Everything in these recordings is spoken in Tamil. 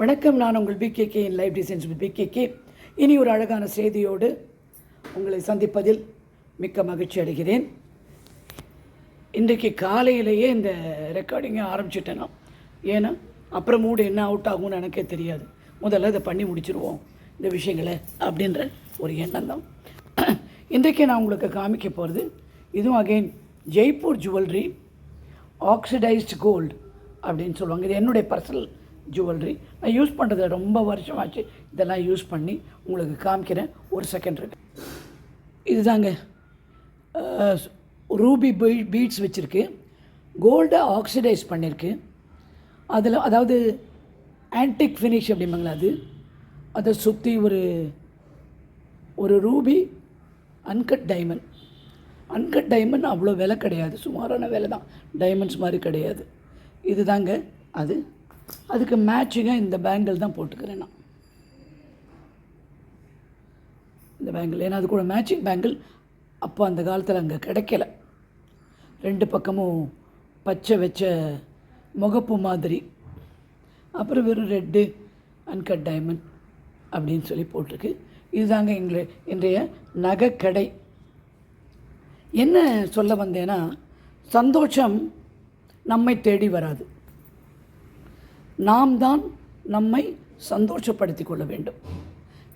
வணக்கம் நான் உங்கள் PKK in life designs with PKK இனி ஒரு அழகான செய்தியோடு உங்களை சந்திப்பதில் மிக்க மகிழ்ச்சி அடைகிறேன். இன்றைக்கு காலையிலேயே இந்த ரெக்கார்டிங்கை ஆரம்பிச்சிட்டேன் ஏன்னா அப்புறம் மூடு என்ன அவுட் ஆகும்னு எனக்கே தெரியாது. முதல்ல இதை பண்ணி முடிச்சிருவோம் இந்த விஷயங்களை அப்படின்ற ஒரு எண்ணம் தான். இன்றைக்கு நான் உங்களுக்கு காமிக்க போகிறது இதுவும் again Jaipur jewellery oxidised gold அப்படின்னு சொல்லுவாங்க. இது என்னுடைய பர்சனல் ஜுவல்லரி நான் யூஸ் பண்ணுறது ரொம்ப வருஷம் ஆச்சு. இதெல்லாம் யூஸ் பண்ணி உங்களுக்கு காமிக்கிறேன். ஒரு செகண்ட் இருக்கு. இதுதாங்க. ரூபி பீட்ஸ் வச்சுருக்கு. கோல்டை ஆக்சிடைஸ் பண்ணியிருக்கு அதில் அதாவது ஆன்டிக் ஃபினிஷ் அப்படிம்பாங்களா அது. அதை சுற்றி ஒரு ஒரு ruby uncut diamond uncut diamond அவ்வளோ விலை கிடையாது. சுமாரான விலை தான் டைமண்ட்ஸ் மாதிரி கிடையாது. இதுதாங்க. அது. அதுக்கு மேட்சிங்காக இந்த பேங்கிள் தான் போட்டுக்கிறேன் நான். இந்த பேங்கிள் ஏன்னா அது கூட மேட்சிங் பேங்கிள் அப்போ அந்த காலத்தில் அங்கே கிடைக்கல. ரெண்டு பக்கமும் பச்சை வச்ச முகப்பு மாதிரி. அப்புறம் வெறும் ரெட்டு அன்கட் டைமண்ட் அப்படின்னு சொல்லி போட்டிருக்கு. இதுதாங்க எங்களை இன்றைய நகைக்கடை. என்ன சொல்ல வந்தேன்னா சந்தோஷம் நம்மை தேடி வராது. நாம் தான் நம்மை சந்தோஷப்படுத்தி கொள்ள வேண்டும்.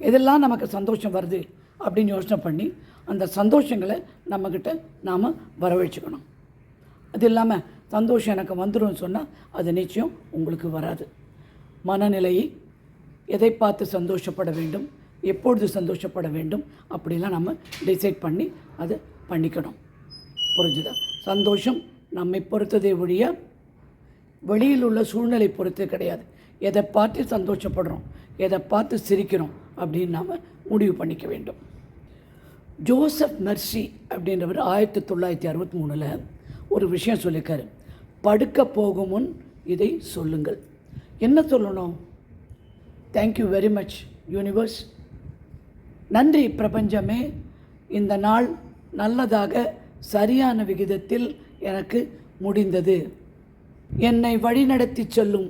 எதெல்லாம் நமக்கு சந்தோஷம் வருது அப்படின்னு யோசனை பண்ணி அந்த சந்தோஷங்களை நம்மக்கிட்ட நாம் வரவழைச்சிக்கணும். அது இல்லாமல் சந்தோஷம் எனக்கு வந்துடும் சொன்னால் அது நிச்சயம் உங்களுக்கு வராது. மனநிலையை எதை பார்த்து சந்தோஷப்பட வேண்டும் எப்பொழுது சந்தோஷப்பட வேண்டும் அப்படிலாம் நம்ம டிசைட் பண்ணி அதை பண்ணிக்கணும். புரிஞ்சுதா? சந்தோஷம் நம்மை பொறுத்ததே ஒழிய வெளியில் உள்ள சூழ்நிலை பொறுத்து கிடையாது. எதை பார்த்து சந்தோஷப்படுறோம் எதை பார்த்து சிரிக்கிறோம் அப்படின்னு நாம் முடிவு பண்ணிக்க வேண்டும். ஜோசப் மெர்சி அப்படின்றவர் ஆயிரத்தி தொள்ளாயிரத்தி அறுபத்தி மூணில் ஒரு விஷயம் சொல்லியிருக்காரு. படுக்க போகும் முன் இதை சொல்லுங்கள். என்ன சொல்லணும்? தேங்க்யூ வெரி மச் யூனிவர்ஸ் நன்றி பிரபஞ்சமே இந்த நாள் நல்லதாக சரியான விகிதத்தில் எனக்கு முடிந்தது. என்னை வழிநடத்தி செல்லும்.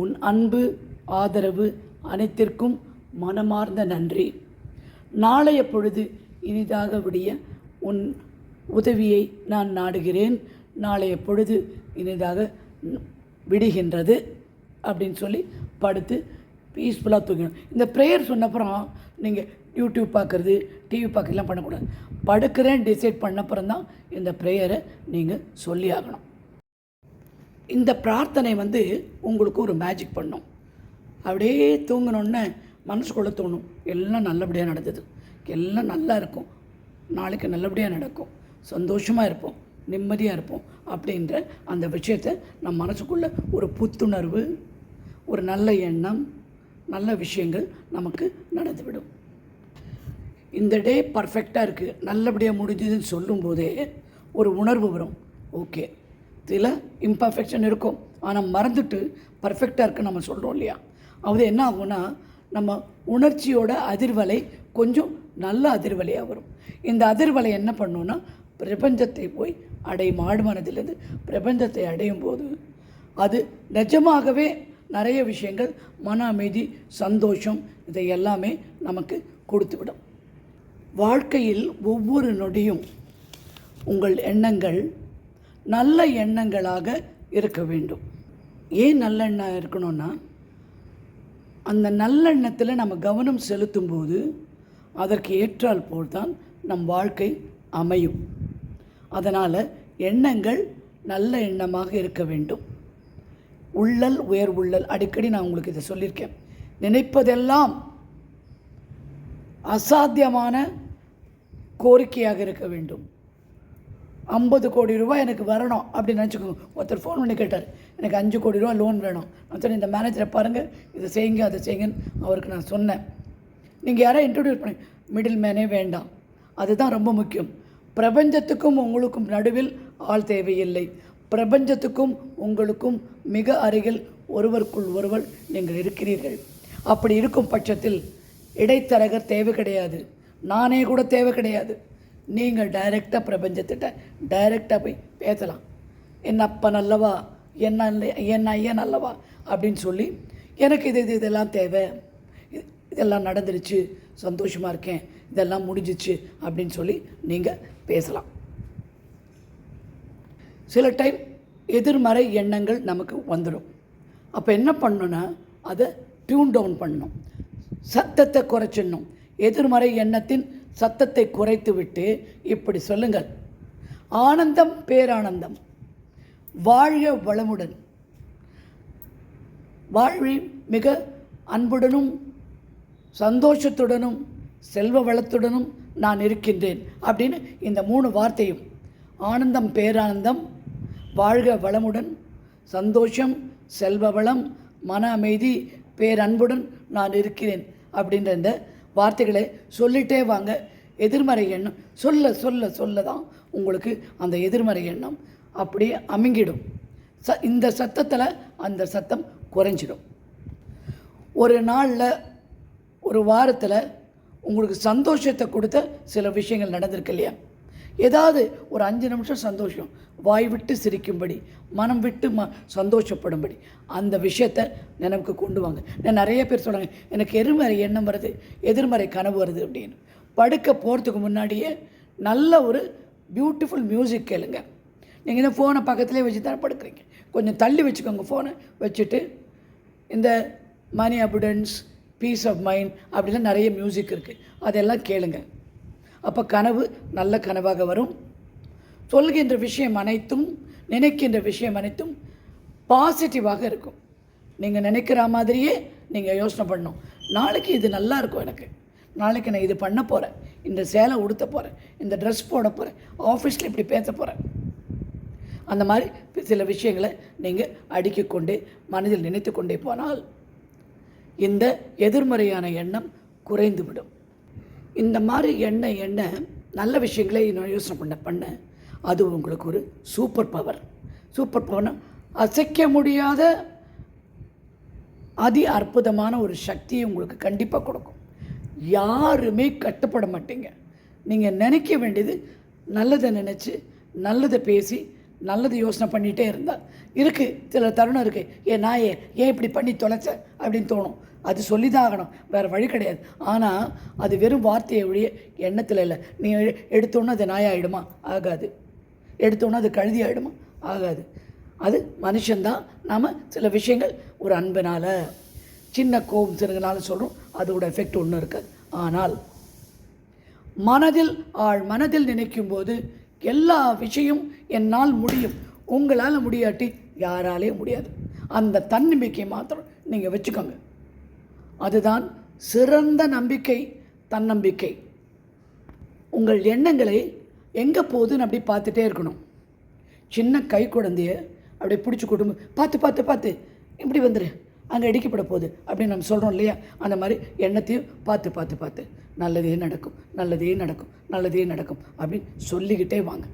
உன் அன்பு ஆதரவு அனைத்திற்கும் மனமார்ந்த நன்றி. நாளைய பொழுது இனிதாக விடிய உன் உதவியை நான் நாடுகிறேன். நாளைய பொழுது இனிதாக விடுகின்றது அப்படின்னு சொல்லி படுத்து பீஸ்ஃபுல்லாக தூங்கணும் இந்த ப்ரேயர் சொன்னப்புறம் நீங்கள் யூடியூப் பார்க்குறது டிவி பார்க்கலாம் பண்ணக்கூடாது. படுக்கிறேன் டிசைட் பண்ணப்புறம் தான் இந்த ப்ரேயரை நீங்கள் சொல்லி ஆகணும். இந்த பிரார்த்தனை வந்து உங்களுக்கு ஒரு மேஜிக் பண்ணும். அப்படியே தூங்கினோடனே மனசுக்குள்ளே தோணும் எல்லாம் நல்லபடியாக நடந்தது எல்லாம் நல்லா இருக்கும் நாளைக்கு நல்லபடியாக நடக்கும் சந்தோஷமாக இருப்போம் நிம்மதியாக இருப்போம் அப்படின்ற அந்த விஷயத்தை நம் மனசுக்குள்ளே ஒரு புத்துணர்வு ஒரு நல்ல எண்ணம் நல்ல விஷயங்கள் நமக்கு நடந்துவிடும். இந்த டே பர்ஃபெக்டாக இருக்குது நல்லபடியாக முடிஞ்சதுன்னு சொல்லும்போதே ஒரு உணர்வு வரும். ஓகே இதில் இம்பர்ஃபெக்ஷன் இருக்கும். ஆனால் மறந்துட்டு பர்ஃபெக்டாக இருக்குன்னு நம்ம சொல்கிறோம் இல்லையா? அது என்ன ஆகும்னா நம்ம உணர்ச்சியோட அதிர்வலை கொஞ்சம் நல்ல அதிர்வலையாக வரும். இந்த அதிர்வலை என்ன பண்ணுன்னா பிரபஞ்சத்தை போய் அடையும் ஆழ்மனதிலிருந்து பிரபஞ்சத்தை அடையும் போது அது நிஜமாகவே நிறைய விஷயங்கள் மன அமைதி சந்தோஷம் இதை எல்லாமே நமக்கு கொடுத்துவிடும். வாழ்க்கையில் ஒவ்வொரு நொடியும் உங்கள் எண்ணங்கள் நல்ல எண்ணங்களாக இருக்க வேண்டும். ஏன் நல்லெண்ணம் இருக்கணும்னா அந்த நல்லெண்ணத்தில் நம்ம கவனம் செலுத்தும்போது அதற்கு ஏற்றால் போல்தான் நம் வாழ்க்கை அமையும். அதனால் எண்ணங்கள் நல்ல எண்ணமாக இருக்க வேண்டும். உள்ளல் உயர் உள்ளல் அடிக்கடி நான் உங்களுக்கு இதை சொல்லியிருக்கேன். நினைப்பதெல்லாம் அசாத்தியமான கோரிக்கையாக இருக்க வேண்டும். ஐம்பது கோடி ரூபாய் எனக்கு வரணும் அப்படின்னு நினச்சிக்கோங்க. ஒருத்தர் ஃபோன் பண்ணி கேட்டார் எனக்கு அஞ்சு கோடி ரூபா லோன் வேணும். நான் சொன்னேன் இந்த மேனேஜரை பாருங்கள் இதை செய்யுங்க அதை செய்யுங்கன்னு அவருக்கு நான் சொன்னேன். நீங்கள் யாரை இன்ட்ரடியூஸ் பண்ணி மிடில் மேனே வேண்டாம். அதுதான் ரொம்ப முக்கியம். பிரபஞ்சத்துக்கும் உங்களுக்கும் நடுவில் ஆள் தேவையில்லை. பிரபஞ்சத்துக்கும் உங்களுக்கும் மிக அருகில் ஒருவருக்குள் ஒருவர் நீங்கள் இருக்கிறீர்கள். அப்படி இருக்கும் பட்சத்தில் இடைத்தரகர் தேவை கிடையாது. நானே கூட தேவை கிடையாது. நீங்கள் டைரெக்டாக பிரபஞ்சத்திட்ட டைரெக்டாக போய் பேசலாம். என் அப்பா நல்லவா என்ன என் ஐயன் நல்லவா அப்படின்னு சொல்லி எனக்கு இது இது இதெல்லாம் தேவை. இது- இதெல்லாம் நடந்துருச்சு. சந்தோஷமாக இருக்கேன். இதெல்லாம் முடிஞ்சிச்சு அப்படின்னு சொல்லி நீங்கள் பேசலாம். சில டைம் எதிர்மறை எண்ணங்கள் நமக்கு வந்துடும் அப்போ என்ன பண்ணணும்னா அதை டியூன் டவுன் பண்ணணும். சத்தத்தை குறைச்சிடணும். எதிர்மறை எண்ணத்தின் சத்தத்தை குறைத்துவிட்டு இப்படி சொல்லுங்கள். ஆனந்தம் பேரானந்தம். வாழ்க வளமுடன். வாழ்வி மிக அன்புடனும் சந்தோஷத்துடனும் செல்வ வளத்துடனும் நான் இருக்கின்றேன் அப்படின்னு இந்த மூணு வார்த்தையும். ஆனந்தம் பேரானந்தம் வாழ்க வளமுடன் சந்தோஷம் செல்வ வளம் மன அமைதி பேரன்புடன் நான் இருக்கிறேன் அப்படின்ற இந்த வார்த்தைகளை சொல்லிட்டே வாங்க. எதிர்மறை எண்ணம். சொல்ல சொல்ல சொல்ல தான் உங்களுக்கு அந்த எதிர்மறை எண்ணம் அப்படியே அமுங்கிடும். ச இந்த சத்தத்தில் அந்த சத்தம் குறைஞ்சிடும். ஒரு நாளில் ஒரு வாரத்தில் உங்களுக்கு சந்தோஷத்தை கொடுத்த சில விஷயங்கள் நடந்திருக்கு இல்லையா? ஏதாவது ஒரு அஞ்சு நிமிஷம் சந்தோஷம். வாய் விட்டு சிரிக்கும்படி மனம் விட்டு ம சந்தோஷப்படும்படி. அந்த விஷயத்தை நினைவுக்கு கொண்டு வாங்க. நான் நிறைய பேர் சொல்கிறாங்க எனக்கு எதிர்மறை எண்ணம் வருது எதிர்மறை கனவு வருது அப்படின்னு. படுக்க போகிறதுக்கு முன்னாடியே நல்ல ஒரு பியூட்டிஃபுல் மியூசிக் கேளுங்க. நீங்கள் இந்த ஃபோனை பக்கத்துலேயே வச்சு தான் படுக்கிறீங்க. கொஞ்சம் தள்ளி வச்சுக்கோங்க ஃபோனை வச்சுட்டு இந்த money abundance peace of mind அப்படிலாம் நிறைய மியூசிக் இருக்குது அதெல்லாம் கேளுங்கள் அப்போ கனவு நல்ல கனவாக வரும். சொல்கின்ற விஷயம் அனைத்தும் நினைக்கின்ற விஷயம் அனைத்தும் பாசிட்டிவாக இருக்கும். நீங்கள் நினைக்கிற மாதிரியே நீங்கள் யோசனை பண்ணணும். நாளைக்கு இது நல்லா இருக்கும் எனக்கு. நாளைக்கு நான் இது பண்ண போகிறேன் இந்த சேலை உடுத்த போகிறேன் இந்த ட்ரெஸ் போட போகிறேன் ஆஃபீஸில் இப்படி பேச போகிறேன் அந்த மாதிரி சில விஷயங்களை நீங்கள் அடுக்கிக்கொண்டே மனதில் நினைத்து கொண்டே போனால் இந்த எதிர்மறையான எண்ணம் குறைந்துவிடும். இந்த மாதிரி எண்ண எண்ண நல்ல விஷயங்களை நான் யோசனை பண்ண பண்ண. அது உங்களுக்கு ஒரு சூப்பர் பவர் சூப்பர் பவர்னா அசைக்க முடியாத அதி அற்புதமான ஒரு சக்தியை உங்களுக்கு கண்டிப்பாக கொடுக்கும். யாருமே கட்டுப்பட மாட்டீங்க. நீங்கள் நினைக்க வேண்டியது நல்லதை நினச்சி நல்லதை பேசி நல்லது யோசனை பண்ணிகிட்டே இருந்தால் இருக்குது சில தருணம் இருக்குது ஏன் நாயே ஏன் இப்படி பண்ணி தொலைச்ச? அப்படின்னு தோணும். அது சொல்லி தான் ஆகணும் வேறு வழி கிடையாது. ஆனால் அது வெறும் வார்த்தையை ஒழிய எண்ணத்தில் இல்லை. நீ எடுத்தோன்னே அது நாயாயிடுமா ஆகாது. எடுத்தோன்னே அது கழுதி ஆகிடுமா ஆகாது. அது மனுஷன்தான். நாம் சில விஷயங்கள் ஒரு அன்பினால் சின்ன கோபம் சிறுங்கனால சொல்கிறோம் அதோட எஃபெக்ட் ஒன்றும் இருக்காது. ஆனால் மனதில் ஆள் மனதில் நினைக்கும் போது எல்லா விஷயம் என்னால் முடியும். உங்களால் முடியாட்டி யாராலேயும் முடியாது. அந்த தன்னம்பிக்கையை மாத்திரம் நீங்கள் வச்சுக்கோங்க. அதுதான் சிறந்த நம்பிக்கை தன்னம்பிக்கை. உங்கள் எண்ணங்களை எங்கே போகுதுன்னு அப்படி பார்த்துட்டே இருக்கணும். சின்ன கை குழந்தைய அப்படியே பிடிச்சி கூட்டும் பார்த்து பார்த்து பார்த்து இப்படி வந்துடு அங்கே இடிக்கப்பட போகுது அப்படின்னு நம்ம சொல்கிறோம் இல்லையா? அந்த மாதிரி எண்ணத்தையும் பார்த்து பார்த்து பார்த்து நல்லதே நடக்கும் நல்லதே நடக்கும் நல்லதே நடக்கும் அப்படின்னு சொல்லிக்கிட்டே வாங்க.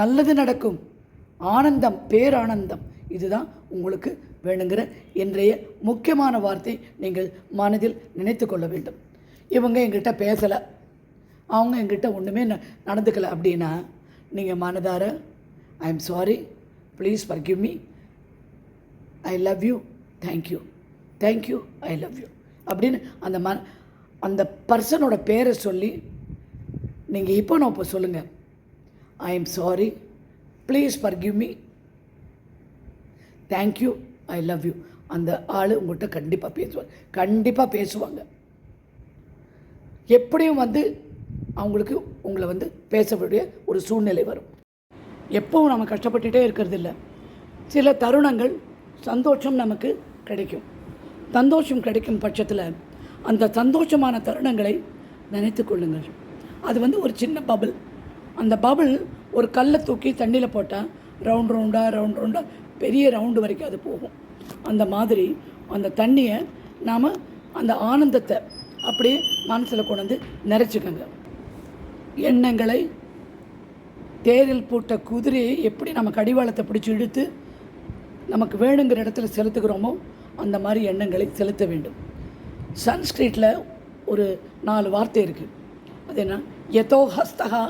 நல்லது நடக்கும். ஆனந்தம் பேரானந்தம் இதுதான் உங்களுக்கு வேணுங்கிற இன்றைய முக்கியமான வார்த்தை நீங்கள் மனதில் நினைத்து கொள்ள வேண்டும். இவங்க எங்கிட்ட பேசலை. அவங்க எங்கிட்ட ஒன்றுமே ந நடந்துக்கலை அப்படின்னா நீங்கள் மனதார I am sorry please forgive me I love you thank you thank you I love you அப்படின்னு அந்த ம அந்த பர்சனோட பேரை சொல்லி நீங்கள் இப்போ நான் இப்போ சொல்லுங்கள் I am sorry please forgive me thank you I love you அந்த ஆள் உங்கள்கிட்ட கண்டிப்பாக பேசுவாங்க கண்டிப்பாக பேசுவாங்க. எப்படியும் வந்து அவங்களுக்கு உங்களை வந்து பேசக்கூடிய ஒரு சூழ்நிலை வரும். எப்பவும் நம்ம கஷ்டப்பட்டுட்டே இருக்கிறது இல்லை. சில தருணங்கள் சந்தோஷம் நமக்கு கிடைக்கும். சந்தோஷம் கிடைக்கும் பட்சத்தில் அந்த சந்தோஷமான தருணங்களை நினைத்து கொள்ளுங்கள். அது வந்து ஒரு சின்ன பபுள் அந்த பபுள் ஒரு கல்லை தூக்கி தண்ணியில் போட்டால் ரவுண்ட் ரவுண்டாக ரவுண்ட் ரவுண்டாக பெரிய ரவுண்டு வரைக்கும் அது போகும். அந்த மாதிரி அந்த தண்ணியை நாம் அந்த ஆனந்தத்தை அப்படியே மனசில் கொண்டு வந்து நிறைச்சிக்கோங்க. எண்ணங்களை தேரில் போட்ட குதிரையை எப்படி நம்ம கடிவாளத்தை பிடிச்சி இழுத்து நமக்கு வேணுங்கிற இடத்துல செலுத்துகிறோமோ அந்த மாதிரி எண்ணங்களை செலுத்த வேண்டும். சன்ஸ்கிரிட்டில் ஒரு நாலு வார்த்தை இருக்குது அது என்ன? யதோ ஹஸ்தகா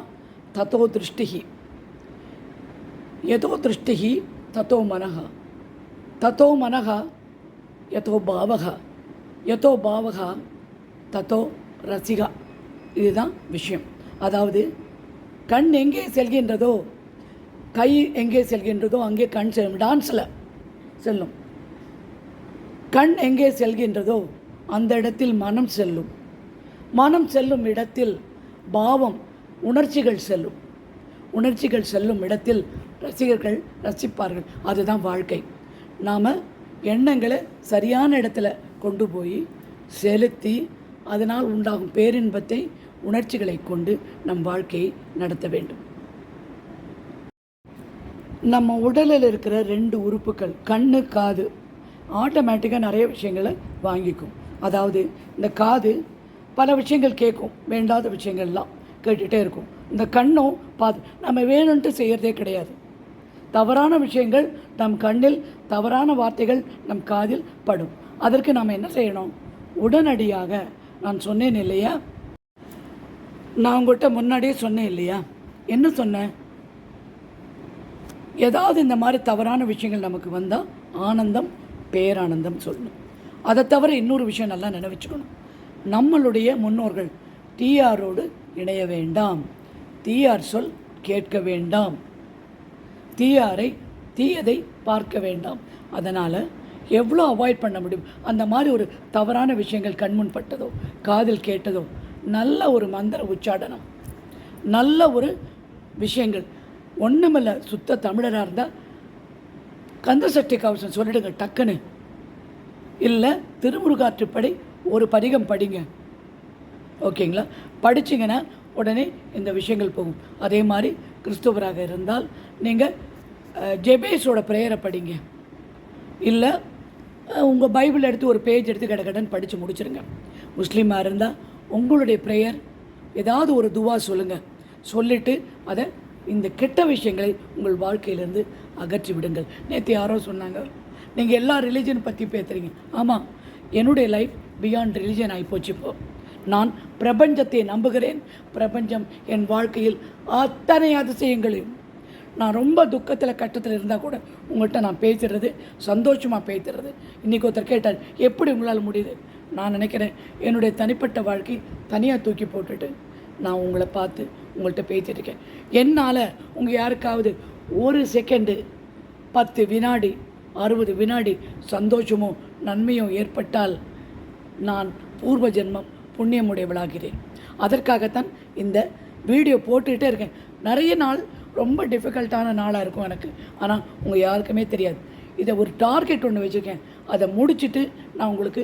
ததோ திருஷ்டிகி எதோ திருஷ்டிகி தத்தோ மனகா தத்தோ மனகா யதோ பாவகா யதோ பாவகா தத்தோ ரசிகா இதுதான் விஷயம். அதாவது கண் எங்கே செல்கின்றதோ கை எங்கே செல்கின்றதோ அங்கே கண் செல்லும். டான்ஸில் செல்லும். கண் எங்கே செல்கின்றதோ அந்த இடத்தில் மனம் செல்லும். மனம் செல்லும் இடத்தில் பாவம் உணர்ச்சிகள் செல்லும். உணர்ச்சிகள் செல்லும் இடத்தில் ரசிகர்கள் ரசிப்பார்கள். அதுதான் வாழ்க்கை. நாம் எண்ணங்களை சரியான இடத்துல கொண்டு போய் செலுத்தி அதனால் உண்டாகும் பேரின்பத்தை உணர்ச்சிகளை கொண்டு நம் வாழ்க்கையை நடத்த வேண்டும். நம்ம உடலில் இருக்கிற ரெண்டு உறுப்புகள் கண்ணு காது ஆட்டோமேட்டிக்காக நிறைய விஷயங்களை வாங்கிக்கும். அதாவது இந்த காது பல விஷயங்கள் கேட்கும் வேண்டாத விஷயங்கள்லாம். கேட்டுகிட்டே இருக்கும். இந்த கண்ணும் பார்த்து நம்ம வேணும்ன்ட்டு செய்கிறதே கிடையாது. தவறான விஷயங்கள் நம் கண்ணில் தவறான வார்த்தைகள் நம் காதில் படும். அதற்கு நாம் என்ன செய்யணும்? உடனடியாக நான் சொன்னேன் இல்லையா? நான் உங்கள்கிட்ட முன்னாடியே சொன்னேன் இல்லையா? என்ன சொன்னேன்? ஏதாவது இந்த மாதிரி தவறான விஷயங்கள் நமக்கு வந்தால் ஆனந்தம் பேரானந்தம் சொல்லணும். அதை தவிர இன்னொரு விஷயம் நல்லா நினைவிச்சுக்கணும். நம்மளுடைய முன்னோர்கள் டிஆரோடு இணைய வேண்டாம். தீயார் சொல் கேட்க வேண்டாம். தீயாரை தீயதை பார்க்க வேண்டாம். அதனால் எவ்வளோ அவாய்ட் பண்ண முடியும்? அந்த மாதிரி ஒரு தவறான விஷயங்கள் கண்முன் பட்டதோ காதில் கேட்டதோ நல்ல ஒரு மந்திர உச்சாடனம் நல்ல ஒரு விஷயங்கள். ஒன்றுமில்ல சுத்த தமிழராக இருந்தால் கந்த கவசம் சொல்லிடுங்க டக்குன்னு. இல்லை திருமுருகாற்றுப்படை ஒரு பதிகம் படிங்க. ஓகேங்களா? படிச்சிங்கன்னா உடனே இந்த விஷயங்கள் போகும். அதே மாதிரி கிறிஸ்துவராக இருந்தால் நீங்கள் ஜெபேஸோட ப்ரேயரை படிங்க. இல்லை உங்கள் பைபிள் எடுத்து ஒரு பேஜ் எடுத்து கடகடன்னு படித்து முடிச்சிருங்க. முஸ்லீமாக இருந்தால் உங்களுடைய ப்ரேயர் ஏதாவது ஒரு துவா சொல்லுங்கள் சொல்லிவிட்டு அதை இந்த கெட்ட விஷயங்களை உங்கள் வாழ்க்கையிலேருந்து அகற்றி விடுங்கள். நேற்று யாரோ சொன்னாங்க நீங்கள் எல்லா ரிலீஜன் பற்றி பேசுகிறீங்க ஆமாம் என்னுடைய லைஃப் பியாண்ட் ரிலீஜன் ஆகிப்போச்சு இப்போ. நான் பிரபஞ்சத்தை நம்புகிறேன். பிரபஞ்சம் என் வாழ்க்கையில் அத்தனை அதிசயங்களையும் நான் ரொம்ப துக்கத்தில் கட்டத்தில் இருந்தால் கூட உங்கள்கிட்ட நான் பேசுகிறது சந்தோஷமாக பேசுறது இன்றைக்கி ஒருத்தர் கேட்டார் எப்படி உங்களால் முடியுது? நான் நினைக்கிறேன் என்னுடைய தனிப்பட்ட வாழ்க்கை தனியாக தூக்கி போட்டுட்டு நான் உங்களை பார்த்து உங்கள்கிட்ட பேசிட்டு இருக்கேன். என்னால் உங்கள் யாருக்காவது ஒரு செகண்டு பத்து வினாடி அறுபது வினாடி சந்தோஷமும் நன்மையும் ஏற்பட்டால் நான் பூர்வ ஜென்மம் புண்ணியமுடையவளாகிறேன். அதற்காகத்தான் இந்த வீடியோ போட்டுக்கிட்டே இருக்கேன். நிறைய நாள் ரொம்ப டிஃபிகல்ட்டான நாளாக இருக்கும் எனக்கு. ஆனால் உங்கள் யாருக்குமே தெரியாது. இதை ஒரு டார்கெட் ஒன்று வச்சுருக்கேன். அதை முடிச்சுட்டு நான் உங்களுக்கு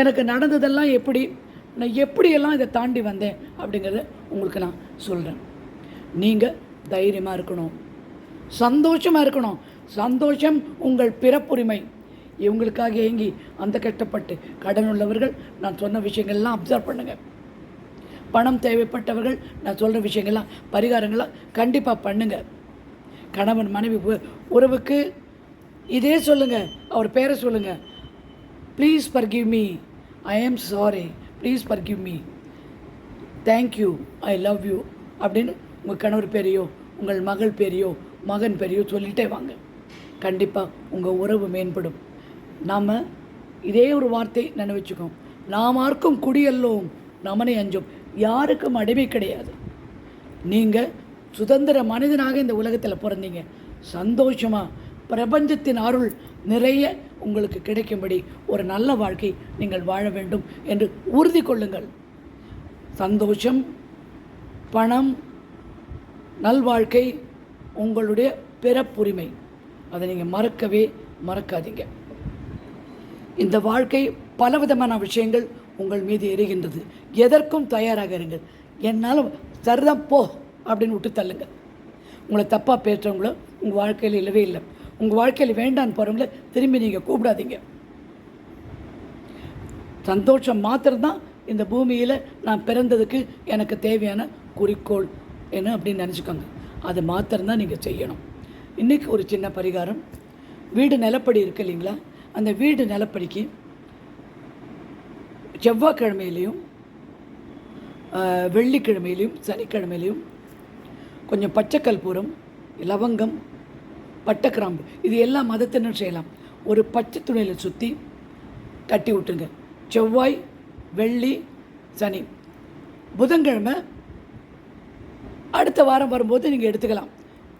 எனக்கு நடந்ததெல்லாம் எப்படி நான் எப்படியெல்லாம் இதை தாண்டி வந்தேன் அப்படிங்கிறத உங்களுக்கு நான் சொல்கிறேன் நீங்கள் தைரியமாக இருக்கணும். சந்தோஷமாக இருக்கணும். சந்தோஷம் உங்கள் பிறப்புரிமை. இவங்களுக்காக ஏங்கி அந்த கஷ்டப்பட்டு கடன் உள்ளவர்கள் நான் சொன்ன விஷயங்கள்லாம் அப்சர்வ் பண்ணுங்கள் பணம் தேவைப்பட்டவர்கள் நான் சொல்கிற விஷயங்கள்லாம் பரிகாரங்கள்லாம் கண்டிப்பாக பண்ணுங்கள் கணவன் மனைவி உ- உறவுக்கு இதே சொல்லுங்கள் அவர் பேரை சொல்லுங்கள் please forgive me I am sorry please forgive me thank you I love you அப்படின்னு உங்கள் கணவர் பேரையோ உங்கள் மகள் பேரையோ மகன் பேரையோ சொல்லிட்டே வாங்க. கண்டிப்பாக உங்கள் உறவு மேம்படும். நாம் இதே ஒரு வார்த்தை நாம் மார்க்கும் குடியல்லோம் நமனை அஞ்சும். யாருக்கும் அடிமை கிடையாது. நீங்கள் சுதந்திர மனிதனாக இந்த உலகத்தில் பிறந்தீங்க. சந்தோஷமாக பிரபஞ்சத்தின் அருள் நிறைய உங்களுக்கு கிடைக்கும்படி ஒரு நல்ல வாழ்க்கை நீங்கள் வாழ வேண்டும் என்று உறுதி கொள்ளுங்கள். சந்தோஷம் பணம் நல்வாழ்க்கை உங்களுடைய பிறப்புரிமை. அதை நீங்கள் மறக்கவே மறக்காதீங்க. இந்த வாழ்க்கை பலவிதமான விஷயங்கள் உங்கள் மீது எரிகின்றது. எதற்கும் தயாராக இருங்கள். என்னால் சரிதான் போ அப்படின்னு விட்டு தள்ளுங்க உங்களை தப்பாக பேசுகிறவங்கள உங்கள் வாழ்க்கையில் இல்லவே இல்லை. உங்கள் வாழ்க்கையில் வேண்டான்னு போகிறவங்கள திரும்பி நீங்கள் கூப்பிடாதீங்க. சந்தோஷம் மாத்திரம்தான் இந்த பூமியில் நான் பிறந்ததுக்கு எனக்கு தேவையான குறிக்கோள் என்ன அப்படின்னு நினச்சிக்கோங்க. அது மாத்திரம்தான் நீங்கள் செய்யணும். இன்றைக்கி ஒரு சின்ன பரிகாரம். வீடு நிலப்படி இருக்கு இல்லைங்களா? அந்த வீடு நிலப்படிக்கு செவ்வாய்க்கிழமையிலையும் வெள்ளிக்கிழமையிலையும் சனிக்கிழமையிலையும் கொஞ்சம் பச்சை கற்பூரம் லவங்கம் பட்டக்கிராம்பு இது எல்லா மதத்தினரும் செய்யலாம். ஒரு பச்சை துணியில் சுற்றி கட்டி விட்டுருங்க. செவ்வாய் வெள்ளி சனி. புதன்கிழமை அடுத்த வாரம் வரும்போது நீங்கள் எடுத்துக்கலாம்.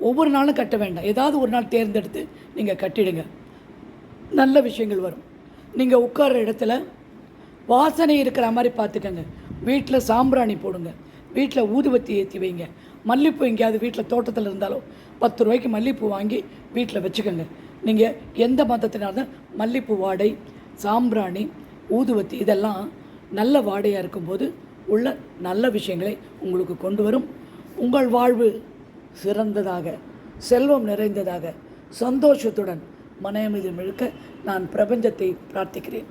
ஒவ்வொரு நாளும் கட்ட வேண்டாம். ஏதாவது ஒரு நாள் தேர்ந்தெடுத்து நீங்கள் கட்டிடுங்க. நல்ல விஷயங்கள் வரும். நீங்கள் உட்கார்ற இடத்துல வாசனை இருக்கிற மாதிரி பார்த்துக்கங்க. வீட்டில் சாம்பிராணி போடுங்க. வீட்டில் ஊதுவத்தி ஏற்றி வைங்க. மல்லிப்பூ எங்கேயாவது வீட்டில் தோட்டத்தில் இருந்தாலும் பத்து ரூபாய்க்கு மல்லிப்பூ வாங்கி வீட்டில் வச்சுக்கோங்க. நீங்கள் எந்த மதத்தினாலும் மல்லிப்பூ வாடை சாம்பிராணி ஊதுவத்தி இதெல்லாம் நல்ல வாடையாக இருக்கும்போது உள்ள நல்ல விஷயங்களை உங்களுக்கு கொண்டு வரும். உங்கள் வாழ்வு சிறந்ததாக செல்வம் நிறைந்ததாக சந்தோஷத்துடன் மனயமிதி முழுக்க நான் பிரபஞ்சத்தை பிரார்த்திக்கிறேன்.